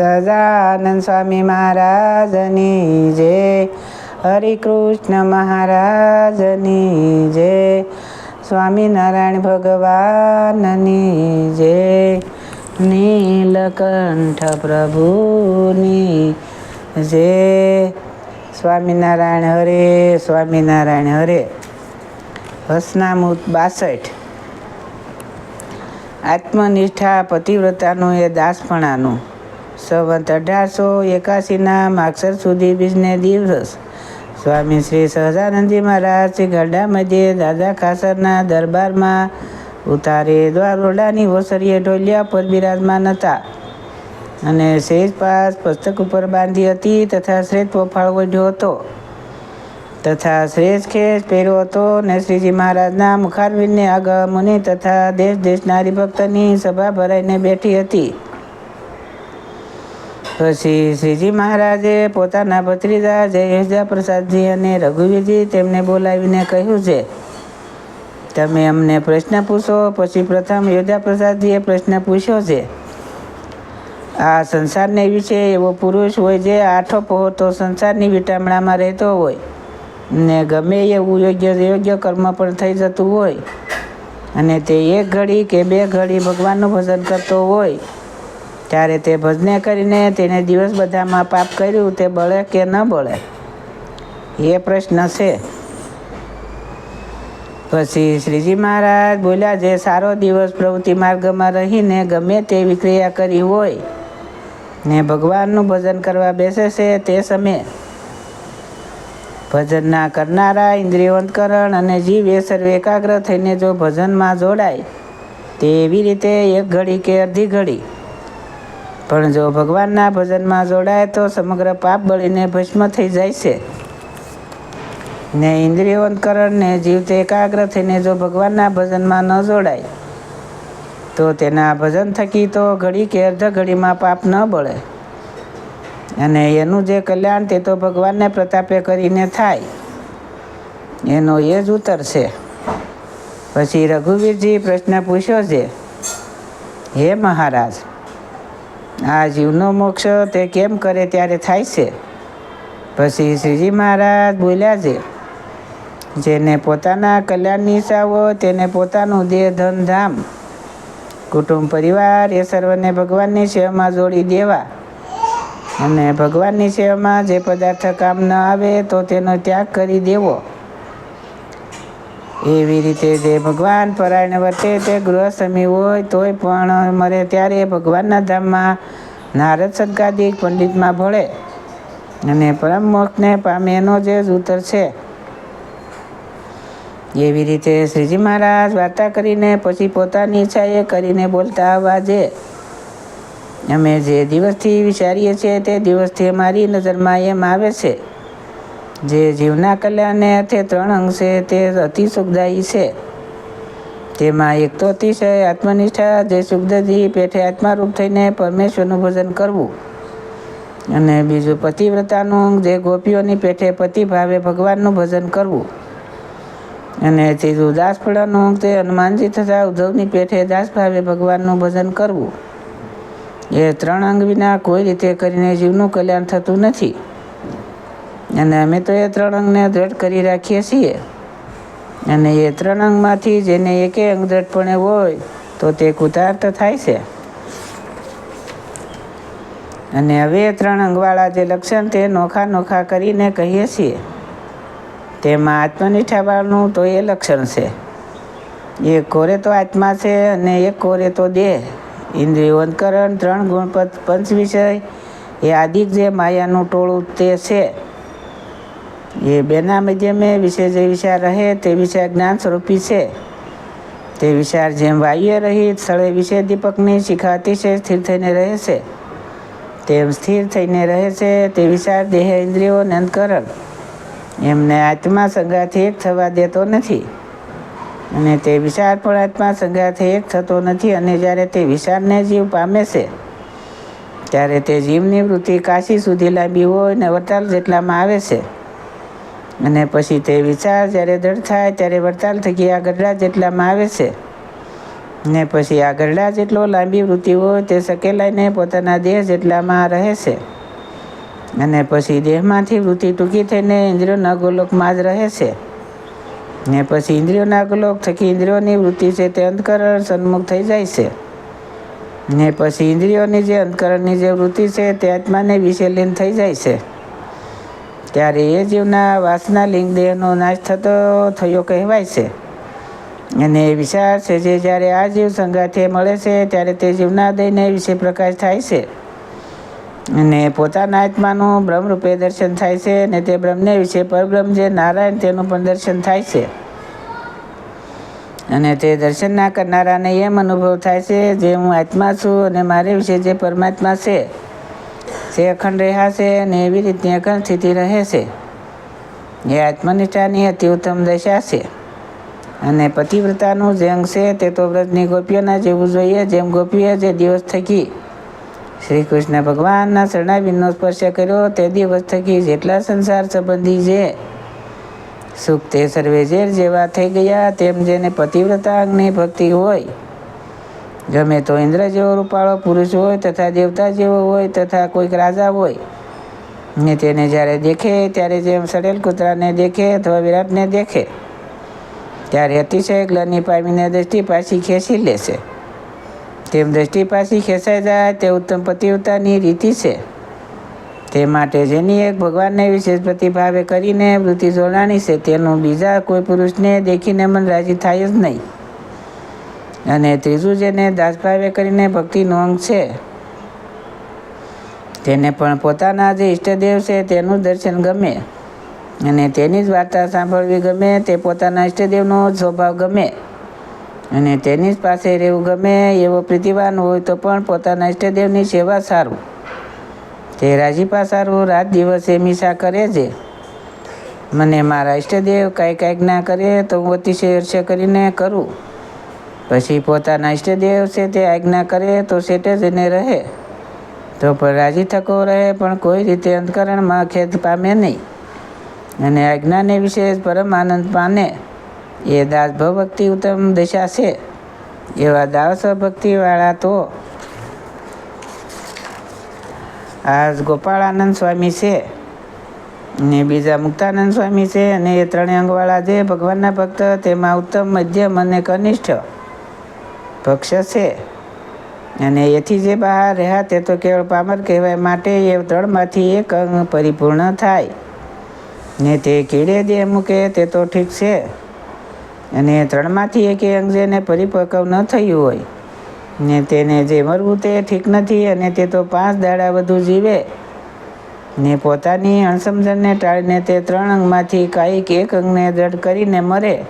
સહજાનંદ સ્વામી મહારાજની જય હરિકૃષ્ણ મહારાજની જય સ્વામિનારાયણ ભગવાનની જય નીલકંઠ પ્રભુની જય સ્વામિનારાયણ હરે સ્વામિનારાયણ હરે હસનામૂત બાસઠ આત્મનિષ્ઠા પતિવ્રતાનું એ દાસપણાનું। સંવંત અઢારસો એકાસીના માગસર સુધી બીજને દિવસ. સ્વામી શ્રી સહજાનંદજી મહારાજ શ્રી ગઢડા મધ્યે દાદા ખાસરના દરબારમાં ઉતારે દ્વારોડાની ઓસરીએ ઢોલિયા પર બિરાજમાન હતા. અને શેષ પાસ પુસ્તક ઉપર બાંધી હતી તથા શ્રેષ્ઠ પોફાળ ઓઢ્યો હતો. તથા શ્રેષ્ઠ ખેસ પહેર્યો હતો ને શ્રીજી મહારાજના મુખારવીરને આગળ મુનિ તથા દેશ દેશના હરિભક્તની સભા ભરાઈને બેઠી હતી. પછી શ્રીજી મહારાજે પોતાના ભત્રીજા જયજા પ્રસાદજી અને રઘુવીરજી તેમને બોલાવીને કહ્યું છે, તમે અમને પ્રશ્ન પૂછો, પછી પ્રથમ યોધા પ્રસાદજીએ પ્રશ્ન પૂછ્યો છે. આ સંસારને વિશે એવો પુરુષ હોય જે આઠો પહોર તો સંસારની વિટામણામાં રહેતો હોય, ને ગમે એવું યોગ્ય યોગ્ય કર્મ પણ થઈ જતું હોય, અને તે એક ઘડી કે બે ઘડી ભગવાનનું ભજન કરતો હોય ત્યારે તે ભજને કરીને તેને દિવસ બધામાં પાપ કર્યું, તે બળે કે ન બળે? એ પ્રશ્ન છે. પછી શ્રીજી મહારાજ બોલ્યા, જે સારો દિવસ પ્રવૃત્તિ માર્ગમાં રહીને ગમે તેવી ક્રિયા કરી હોય ને ભગવાનનું ભજન કરવા બેસે છે તે સમયે ભજનના કરનારા ઇન્દ્રિયવંતકરણ અને જીવ એ સર્વે એકાગ્ર થઈને જો ભજનમાં જોડાય તે એવી રીતે એક ઘડી કે અડધી ઘડી પણ જો ભગવાનના ભજનમાં જોડાય તો સમગ્ર પાપ બળીને ભસ્મ થઈ જાય છે. ને ઇન્દ્રિયોંતકરણ ને જીવતે એકાગ્ર થઈને જો ભગવાનના ભજનમાં ન જોડાય, તો તેના ભજન થકી તો ઘડી કે અર્ધ ઘડીમાં પાપ ન બળે. અને એનું જે કલ્યાણ તે તો ભગવાનને પ્રતાપે કરીને થાય. એનો એ જ ઉત્તર છે. પછી રઘુવીરજી પ્રશ્ન પૂછ્યો છે, હે મહારાજ આ જીવનો મોક્ષ તે કેમ કરે ત્યારે થાય છે. પછી શ્રીજી મહારાજ બોલ્યા છે, જેને પોતાના કલ્યાણની હોય તેને પોતાનું દેહ, ધન, ધામ, કુટુંબ, પરિવાર એ સર્વને ભગવાનની સેવામાં જોડી દેવા. અને ભગવાનની સેવામાં જે પદાર્થ કામ ન આવે તો તેનો ત્યાગ કરી દેવો. એવી રીતે જે ભગવાન પરાયણ વર્તે તે ગૃહસ્વામી હોય તોય પણ મરે ત્યારે ભગવાનના ધામમાં નારદ સદકાદિક પંડિતમાં ભળે. અને પરમ મોક્ષને પામે એનો જે જ ઉત્તર છે. એવી રીતે શ્રીજી મહારાજ વાર્તા કરીને પછી પોતાની ઈચ્છાએ કરીને બોલતા અવાજે અમે જે દિવસથી વિચારીએ છીએ તે દિવસથી અમારી નજરમાં એમ આવે છે. જે જીવના કલ્યાણને અર્થે ત્રણ છે, તે અતિ સુખદાયી છે. તેમાં એક તો અતિશય આત્મનિષ્ઠા, જે સુખદાયી પેઠે આત્મારૂપ થઈને પરમેશ્વરનું ભજન કરવું. અને બીજું પતિવ્રતાનું અંગ, જે ગોપીઓની પેઠે પતિ ભાવે ભગવાનનું ભજન કરવું. અને ત્રીજું દાસફળાનું અંગ, તે હનુમાનજી તથા ઉદ્ધવની પેઠે દાસ ભાવે ભગવાનનું ભજન કરવું. એ ત્રણ અંગ વિના કોઈ રીતે કરીને જીવનું કલ્યાણ થતું નથી. અને અમે તો એ ત્રણ અંગને દ્રઢ કરી રાખીએ છીએ. અને એ ત્રણ અંગમાંથી જેને એકે અંગ દ્રઢપણે હોય, તો તે કૃતાર્થ થાય છે. અને હવે ત્રણ અંગવાળા જે લક્ષણ તે નોખા નોખા કરીને કહીએ છીએ. તેમાં આત્મનિષ્ઠાવાળનું તો એ લક્ષણ છે. એક કોરે તો આત્મા છે અને એક કોરે તો દેહ. ઇન્દ્રિયોંતકરણ ત્રણ ગુણપત પંચ વિષય, એ આદિક જે માયાનું ટોળું તે છે. એ બેના મધ્યમે વિશે જે વિચાર રહે તે વિચાર જ્ઞાન સ્વરૂપી છે. તે વિચાર જેમ વાયુએ રહી સ્થળે વિશે દીપકની શિખા અતિશય સ્થિર થઈને રહે છે. તેમ સ્થિર થઈને રહે છે તે વિચાર દેહ ઇન્દ્રિયો નંદકરણ. એમને આત્મા સંગાથી એક થવા દેતો નથી. અને તે વિચાર પણ આત્મા સંગાથી એક થતો નથી અને જ્યારે તે વિચારને જીવ પામે છે, ત્યારે તે જીવની વૃત્તિ કાશી સુધી લાંબી હોય ને વટાલ જેટલામાં આવે છે. અને પછી તે વિચાર જ્યારે દૃઢ થાય ત્યારે વડતાલ થકી આ ગરડા જેટલામાં આવે છે. ને પછી આ ગરડા જેટલો લાંબી વૃત્તિ હોય તે સકેલાઈને પોતાના દેહ જેટલામાં રહે છે. અને પછી દેહમાંથી વૃત્તિ ટૂંકી થઈને ઇન્દ્રિયોના ગોલોકમાં જ રહે છે. ને પછી ઇન્દ્રિયોના ગોલોક થકી ઇન્દ્રિયોની વૃત્તિ છે તે અંતકરણ સન્મુખ થઈ જાય છે. ને પછી ઇન્દ્રિયોની જે અંતકરણની જે વૃત્તિ છે તે આત્માને વિશે લીન થઈ જાય છે. ત્યારે એ જીવના વાસના લિંગ દેહનો નાશ થતો થયો કહેવાય છે. અને વિચાર છે જે જ્યારે આ જીવ સંગાથે મળે છે, ત્યારે તે જીવના દયને વિશે પ્રકાશ થાય છે. અને પોતાના આત્માનું બ્રહ્મરૂપે દર્શન થાય છે અને તે બ્રહ્મને વિશે પરબ્રહ્મ જે નારાયણ તેનું પણ દર્શન થાય છે. અને તે દર્શન ના કરનારાને એમ અનુભવ થાય છે, જે હું આત્મા છું અને મારે વિશે જે પરમાત્મા છે તે અખંડ રહ્યા છે અને એવી રીતની અખંડ સ્થિતિ રહે છે એ આત્મનિષ્ઠાની અતિ ઉત્તમ દશા છે. અને પતિવ્રતાનું જે અંગ છે તે તો વ્રતની ગોપીઓના જેવું જોઈએ જેમ ગોપીએ જે દિવસ થકી શ્રી કૃષ્ણ ભગવાનના શરણાબીનો સ્પર્શ કર્યો, તે દિવસ થકી જેટલા સંસાર સંબંધી જે સુખ તે સર્વે ઝેર જેવા થઈ ગયા, તેમ જેને પતિવ્રતા અંગની ભક્તિ હોય ગમે તો ઇન્દ્ર જેવો રૂપાળો, પુરુષ હોય તથા દેવતા જેવો હોય તથા કોઈક રાજા હોય. ને તેને જ્યારે દેખે, ત્યારે જેમ સડેલ કૂતરાને દેખે અથવા વિરાટને દેખે, ત્યારે અતિશય ગ્લની પામીને દ્રષ્ટિ પાછી ખેંચી લેશે તેમ દ્રષ્ટિ પાછી ખેંચાઈ જાય, તે ઉત્તમ પતિવતાની રીતિ છે. તે માટે જેની એક ભગવાનને વિશેષ પ્રતિભાવે કરીને વૃત્તિ જોડાણી છે, તેનું બીજા કોઈ પુરુષને દેખીને મન રાજી થાય જ નહીં. અને ત્રીજું જેને દાસભાવે કરીને ભક્તિનો અંગ છે, તેને પણ પોતાના જે ઈષ્ટદેવ છે તેનું દર્શન ગમે. અને તેની જ વાર્તા સાંભળવી ગમે, તે પોતાના ઈષ્ટદેવનો જ સ્વભાવ ગમે. અને તેની જ પાસે રહેવું ગમે, એવો પ્રીતિવાન હોય તો પણ પોતાના ઈષ્ટદેવની સેવા સારું. તે રાજીપા સારું રાત દિવસ એ કરે છે. મને મારા ઈષ્ટદેવ કાંઈ કાંઈક ના કરે તો હું અતિશય હર્ષ કરીને કરું. પછી પોતાના ઇષ્ટદેવ છે તે આજ્ઞા કરે તો સેટે ને રહે. તો પણ રાજી થકો રહે પણ કોઈ રીતે અંતકરણમાં ખેદ પામે નહીં. અને આજ્ઞાને વિશે પરમ આનંદ પામે એ દાસ ભક્તિ ઉત્તમ દશા છે. એવા દાસ ભક્તિવાળા તો આ ગોપાળાનંદ સ્વામી છે. ને બીજા મુક્તાનંદ સ્વામી છે. અને એ ત્રણેય અંગવાળા જે ભગવાનના ભક્ત, તેમાં ઉત્તમ મધ્યમ અને કનિષ્ઠ પક્ષ છે. અને એથી જે બહાર રહ્યા તે તો કેવળ પામર કહેવાય, માટે એ ત્રણમાંથી એક અંગ પરિપૂર્ણ થાય. ને તે કીડે દે મૂકે તે તો ઠીક છે. અને ત્રણમાંથી એક અંગ જેને પરિપક્વ ન થયું હોય, ને તેને જે મરવું તે ઠીક નથી, અને તે તો પાંચ દાડા વધુ જીવે. ને પોતાની અણસમજણને ટાળીને તે ત્રણ અંગમાંથી કાંઈક એક અંગને દ્રઢ કરીને મરે.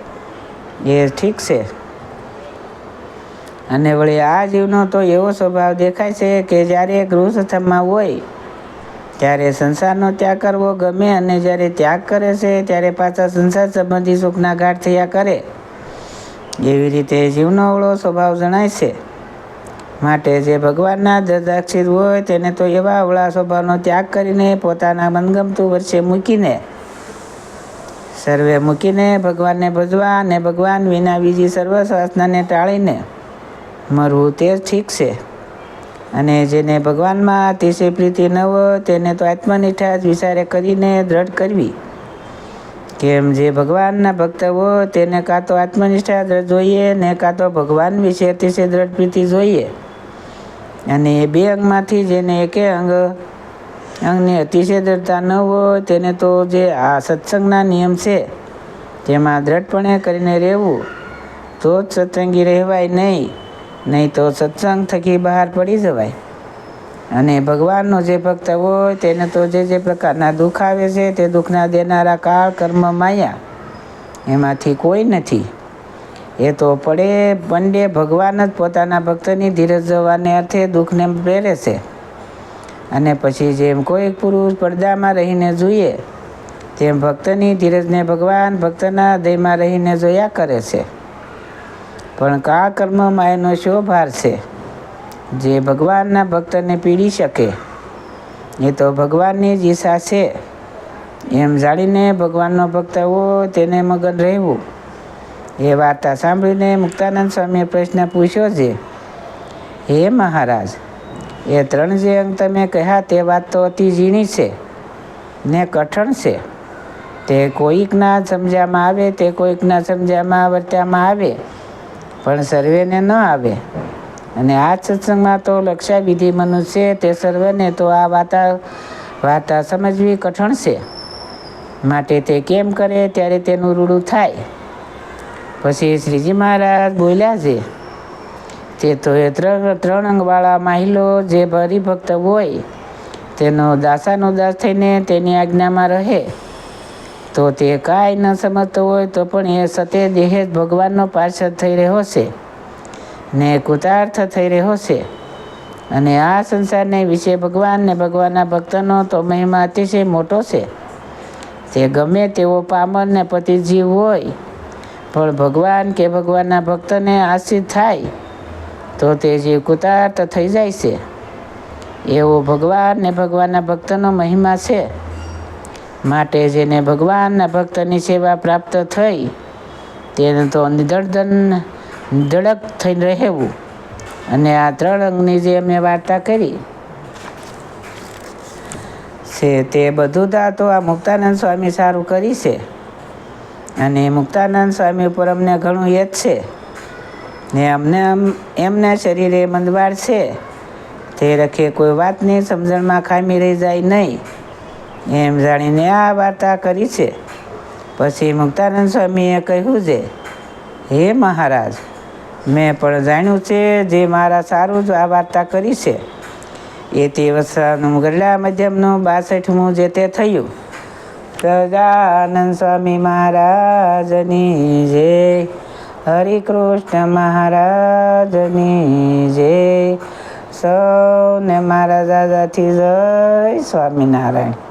એ ઠીક છે. અને વળી આ જીવનો તો એવો સ્વભાવ દેખાય છે કે જ્યારે ગૃહસ્થમાં હોય, ત્યારે સંસારનો ત્યાગ કરવો ગમે અને જ્યારે ત્યાગ કરે છે, ત્યારે પાછા સંસાર સંબંધી સુખના ગાઢ થયા કરે. એવી રીતે જીવનો અવળો સ્વભાવ જણાય છે. માટે જે ભગવાનના દદાક્ષિત હોય, તેને તો એવા અવળા સ્વભાવનો ત્યાગ કરીને પોતાના મનગમતું વર્ષે મૂકીને, સર્વે મૂકીને ભગવાનને ભજવા અને ભગવાન વિના બીજી સર્વ શ્વાસનાને ટાળીને મરવું તે ઠીક છે. અને જેને ભગવાનમાં અતિશય પ્રીતિ ન હોય, તેને તો આત્મનિષ્ઠા જ વિચારે કરીને દ્રઢ કરવી. કેમ જે ભગવાનના ભક્ત હોય, તેને કાં તો આત્મનિષ્ઠા દ્રઢ જોઈએ, ને કાં તો ભગવાન વિશે અતિશય દ્રઢ પ્રીતિ જોઈએ. અને એ બે અંગમાંથી જેને એકે અંગ, અંગની અતિશય દ્રઢતા ન હોય, તેને તો જે આ સત્સંગના નિયમ છે, તેમાં દ્રઢપણે કરીને રહેવું, તો જ સત્સંગી રહેવાય નહીં. નહીં તો સત્સંગ થકી બહાર પડી જવાય. અને ભગવાનનો જે ભક્ત હોય તેને તો જે જે પ્રકારના દુઃખ આવે છે તે દુઃખના દેનારા કાળ કર્મ માયા. એમાંથી કોઈ નથી. એ તો પડે પંડે ભગવાન જ પોતાના ભક્તની ધીરજ જવાને અર્થે દુઃખને પ્રેરે છે. અને પછી જેમ કોઈ પુરુષ પડદામાં રહીને જોઈએ તેમ ભક્તની ધીરજને ભગવાન ભક્તના હૃદયમાં રહીને જોયા કરે છે. પણ કા કર્મમાં એનો શો ભાર છે? જે ભગવાનના ભક્તને પીડી શકે. એ તો ભગવાનની જ ઈચ્છા છે. એમ જાણીને ભગવાનનો ભક્ત હોય તેને મગન રહેવું. એ વાર્તા સાંભળીને મુક્તાનંદ સ્વામીએ પ્રશ્ન પૂછ્યો છે, હે મહારાજ, એ ત્રણ જે અંગ તમે કહ્યા તે વાત તો અતિ ઝીણી છે ને કઠણ છે. તે કોઈકના સમજ્યામાં આવે, તે કોઈકના સમજ્યામાં વર્ત્યામાં આવે. પણ સર્વેને ન આવે. અને આ સત્સંગમાં તો લક્ષાવિધિ મનુષ્ય તે સર્વેને તો આ વાર્તા વાર્તા સમજવી કઠણ છે. માટે તે કેમ કરે ત્યારે તેનું રૂડું થાય. પછી શ્રીજી મહારાજ બોલ્યા છે, તે તો એ ત્રણ ત્રણ અંગવાળા માહિલો જે હરિભક્ત હોય, તેનો દાસાનો દાસ થઈને તેની આજ્ઞામાં રહે. તો તે કાંઈ ન સમજતો હોય તો પણ એ સતે દેહે ભગવાનનો પાર્ષદ થઈ રહ્યો છે ને કૃતાર્થ થઈ રહ્યો છે. અને આ સંસારને વિશે ભગવાન ને ભગવાનના ભક્તનો તો મહિમા અતિશય મોટો છે. તે ગમે તેવો પામર ને પતિજીવ હોય, પણ ભગવાન કે ભગવાનના ભક્તને આશ્રિત થાય, તો તે જીવ કૃતાર્થ થઈ જાય છે. એવો ભગવાન ને ભગવાનના ભક્તનો મહિમા છે. માટે જેને ભગવાનના ભક્તની સેવા પ્રાપ્ત થઈ, તેને તો નિદળધન નિધડક થઈને રહેવું. અને આ ત્રણ અંગની જે અમે વાર્તા કરી, છે તે બધું તા તો આ મુક્તાનંદ સ્વામી સારું કરી છે. અને મુક્તાનંદ સ્વામી ઉપર અમને ઘણું યદ છે. ને અમને એમના શરીરે મંદવાડ છે. તે રખે કોઈ વાતની સમજણમાં ખામી રહી જાય નહીં. એમ જાણીને આ વાર્તા કરી છે. પછી મુક્તાનંદ સ્વામીએ કહ્યું છે, હે મહારાજ, મેં પણ જાણ્યું છે જે મારા સારું જ આ વાર્તા કરી છે. એ તે વસાનું ગરડા મધ્યમનું બાસઠમું જે તે થયું. સદાનંદ સ્વામી મહારાજની જય. હરિકૃષ્ણ મહારાજની જય. સૌને મારા દાદાથી જય સ્વામિનારાયણ.